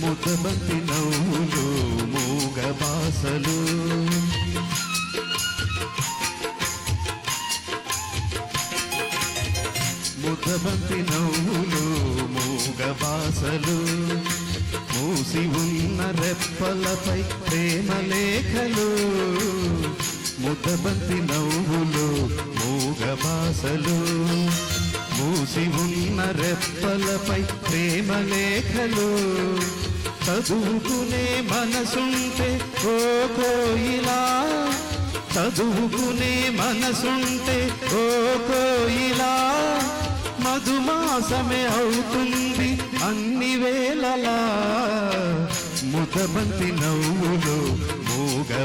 ముతబంతి నవ్వులు మూగ మూగవాసలు ముతబంతి నవ్వులు మూగ మూగవాసలు మూసి ఉన్న రెప్పలపై ప్రేమ లేఖలు ముతబంతి నవ్వులు మూగ మూగవాసలు మూసి ఉన్న రెప్పలపై ప్రేమ లేఖలు. చదువుకునే మనసుంటే ఓ కోయిలా. చదువుకునే మనసుంటే ఓ కోయిలా. మధుమాసమే అవుతుంది అన్ని వేళలా. ముఖమంతి నవ్వులు మూగ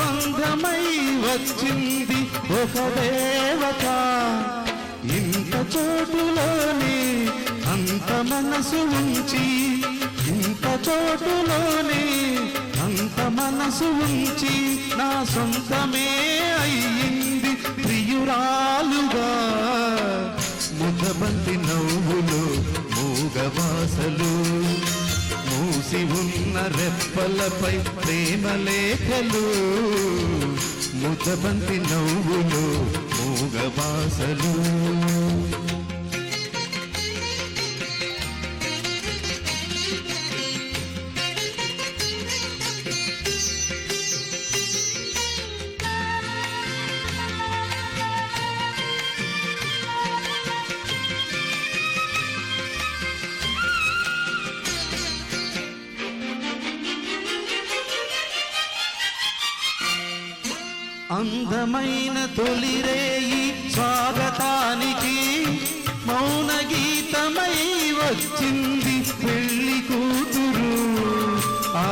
అనుబంధమై వచ్చింది ఒక దేవత. ఇంత చోటులోని అంత మనసు ఉంచి ఇంత చోటులోని అంత మనసు ఉంచి నా సొంతమే అయ్యింది ప్రియురాలుగా. ముద్దబంతి నవ్వులు మూగవాసలు. మూసి ఉన్న రెప్పలపై ప్రేమ లేఖలు ముతబంతి నవ్వులు మూగవాసలు. అందమైన తొలిరేయి స్వాగతానికి మౌన గీతమై వచ్చింది పెళ్ళి కూతురు. ఆ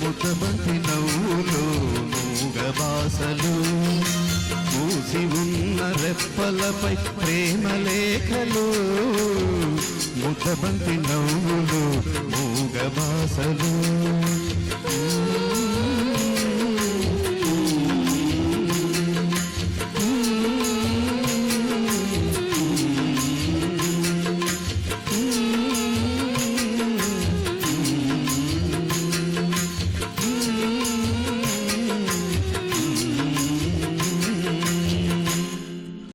ముద్దబంతి నవ్వులు మూగబాసలు మూసి ఉన్న రెప్పలపై ప్రేమ లేఖలు. ముఖబంతి నవ్వులు మూగవాసలు